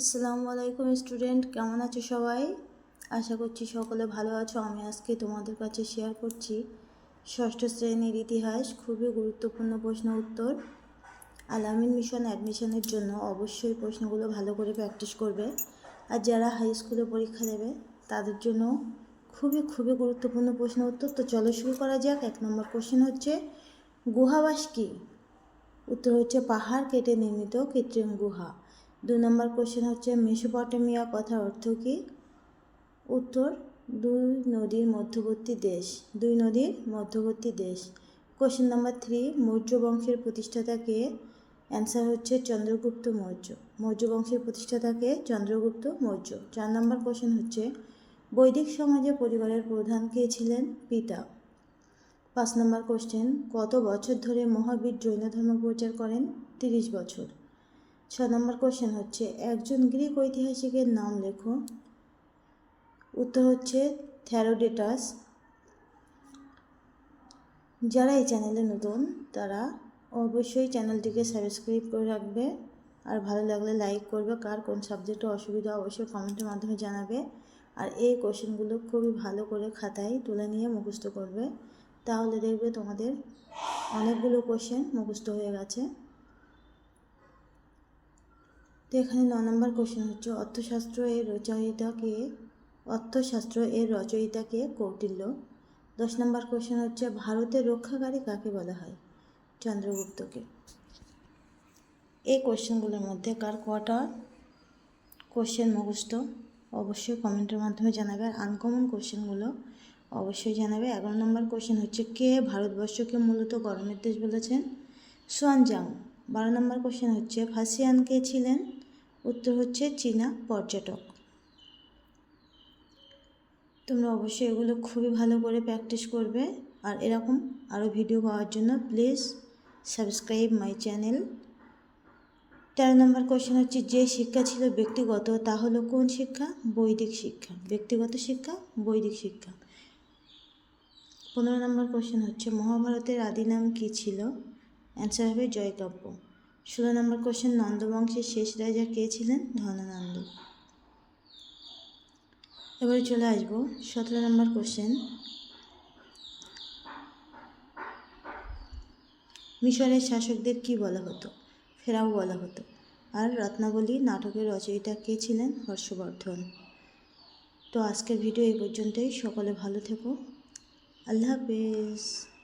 আসসালামু আলাইকুম স্টুডেন্ট, কেমন আছো সবাই? আশা করছি সকলে ভালো আছো। আমি আজকে তোমাদের কাছে শেয়ার করছি ষষ্ঠ শ্রেণির ইতিহাস, খুবই গুরুত্বপূর্ণ প্রশ্ন উত্তর। আলামিন মিশন অ্যাডমিশনের জন্য অবশ্যই প্রশ্নগুলো ভালো করে প্র্যাকটিস করবে। আর যারা হাই স্কুলে পরীক্ষা দেবে, তাদের জন্য খুবই খুবই গুরুত্বপূর্ণ প্রশ্ন উত্তর। তো চলো শুরু করা যাক। এক নম্বর কোশ্চেন হচ্ছে গুহাবাস কী? উত্তর হচ্ছে, পাহাড় কেটে নির্মিত কৃত্রিম গুহা। দুই নম্বর কোশ্চেন হচ্ছে মেসোপটেমিয়া কথার অর্থ কী? উত্তর, দুই নদীর মধ্যবর্তী দেশ, দুই নদীর মধ্যবর্তী দেশ। কোশ্চেন নাম্বার থ্রি মৌর্য বংশের প্রতিষ্ঠাতা কে? অ্যান্সার হচ্ছে চন্দ্রগুপ্ত মৌর্য। মৌর্য বংশের প্রতিষ্ঠাতা কে? চন্দ্রগুপ্ত মৌর্য। চার নম্বর কোশ্চেন হচ্ছে, বৈদিক সমাজে পরিবারের প্রধান কে ছিলেন? পিতা। পাঁচ নম্বর কোশ্চেন কত বছর ধরে মহাবীর জৈন ধর্ম প্রচার করেন? তিরিশ বছর। ছ নম্বর কোশ্চেন হচ্ছে, একজন গ্রিক ঐতিহাসিকের নাম লেখো। উত্তর হচ্ছে থ্যারোডেটাস যারা এই চ্যানেলে নতুন, তারা অবশ্যই চ্যানেলটিকে সাবস্ক্রাইব করে রাখবে। আর ভালো লাগলে লাইক করবে। কার কোন সাবজেক্টে অসুবিধা, অবশ্যই কমেন্টের মাধ্যমে জানাবে। আর এই কোশ্চেনগুলো খুবই ভালো করে খাতায় তুলে নিয়ে মুখস্থ করবে। তাহলে দেখবে তোমাদের অনেকগুলো কোশ্চেন মুখস্থ হয়ে গেছে। তো এখানে ন নম্বর কোশ্চেন হচ্ছে অর্থশাস্ত্র এর রচয়িতাকে অর্থশাস্ত্র এর রচয়িতাকে কৌটিল্য। দশ নম্বর কোশ্চেন হচ্ছে, ভারতের রক্ষাকারী কাকে বলা হয়? চন্দ্রগুপ্তকে। এই কোশ্চেনগুলোর মধ্যে কার কটা কোশ্চেন মুখস্থ? অবশ্যই কমেন্টের মাধ্যমে জানাবে, আর আনকমন কোশ্চেনগুলো অবশ্যই জানাবে। এগারো নম্বর কোশ্চেন হচ্ছে, কে ভারতবর্ষকে মূলত গরমের দেশ বলেছেন? সোয়ানজাং। বারো নম্বর কোশ্চেন হচ্ছে ফাসিয়ান কে ছিলেন উত্তর হচ্ছে চীনা পর্যটক। তোমরা অবশ্যই এগুলো খুবই ভালো করে প্র্যাকটিস করবে। আর এরকম আরও ভিডিও পাওয়ার জন্য প্লিজ সাবস্ক্রাইব মাই চ্যানেল তেরো নম্বর কোশ্চেন হচ্ছে, যে শিক্ষা ছিল ব্যক্তিগত, তা হলো কোন শিক্ষা? বৈদিক শিক্ষা। ব্যক্তিগত শিক্ষা, বৈদিক শিক্ষা। পনেরো নম্বর কোশ্চেন হচ্ছে, মহাভারতের আদি নাম কী ছিল? অ্যান্সার হবে জয়কাব্য। ষোলো নম্বর কোশ্চেন নন্দবংশের শেষ রাজা কে ছিলেন? ধনানন্দ। এবারে চলে আসব সতেরো নম্বর কোশ্চেন মিশরের শাসকদের কি বলা হতো? ফেরাও বলা হতো। আর রত্নাবলী নাটকের রচয়িতা কে ছিলেন? হর্ষবর্ধন। তো আজকের ভিডিও এই পর্যন্তই। সকলে ভালো থেকো। আল্লাহ হাফেজ।